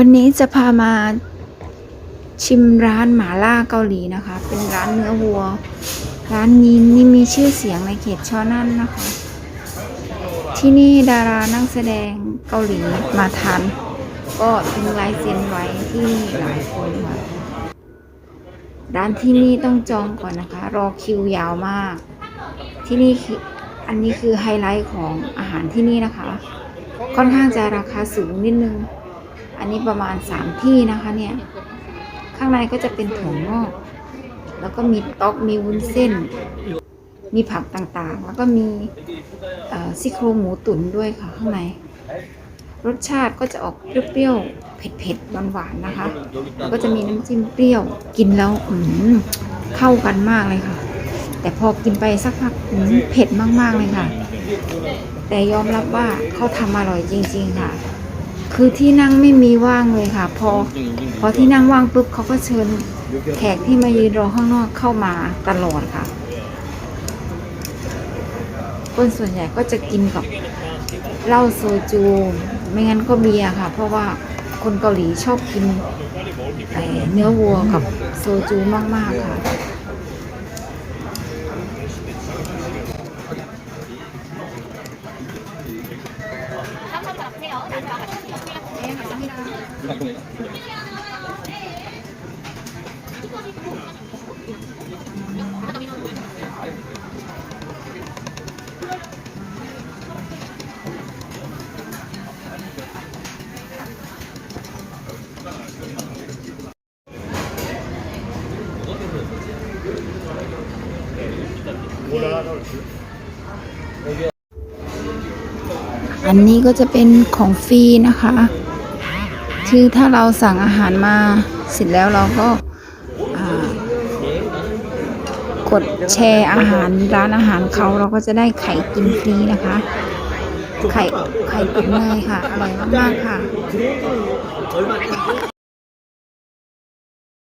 วันนี้จะพามาชิมร้านหมาล่าเกาหลีนะคะ เป็นร้านเนื้อวัว ร้านนี้นี่มีชื่อเสียงในเขตชอนั่นนะคะ ที่นี่ดารานักแสดงเกาหลีมาทานก็ทิ้งลายเซ็นไว้ที่หลายคนค่ะร้านที่นี่ต้องจองก่อนนะคะ รอคิวยาวมาก ที่นี่อันนี้คือไฮไลท์ของอาหารที่นี่นะคะ ค่อนข้างจะราคาสูงนิดนึง อันนี้ประมาณสามที่นะคะเนี่ย ข้างในก็จะเป็นถั่วงอก แล้วก็มีต๊อก มีวุ้นเส้น มีผักต่างๆ แล้วก็มีซี่โครงหมูตุ๋นด้วยค่ะข้างใน รสชาติก็จะออกเปรี้ยวๆ เผ็ดๆ หวานๆ นะคะ แล้วก็จะมีน้ำจิ้มเปรี้ยว กินแล้วอืมเข้ากันมากเลยค่ะ แต่พอกินไปสักพักอืมเผ็ดมากๆ เลยค่ะ แต่ยอมรับว่าเขาทำอร่อยจริง ๆ ค่ะ คือที่นั่งไม่มีว่างเลยค่ะ พอ พอที่นั่งว่างปุ๊บเขาก็เชิญแขกที่มายืนรอข้างนอกเข้ามาตลอดค่ะ คนส่วนใหญ่ก็จะกินกับเหล้าโซจู ไม่งั้นก็เบียร์ค่ะ เพราะว่าคนเกาหลีชอบกินเอ่อเนื้อวัวกับโซจูมาก ๆ ค่ะ อันนี้ก็จะเป็นของฟรีนะคะ คือถ้าเราสั่งอาหารมาเสร็จแล้วเราก็กดแชร์อาหารร้านอาหารเขาเราก็จะได้ไข่กินฟรีนะคะ ไข่ไข่ตุ๋นเนยค่ะ อร่อยมากๆค่ะ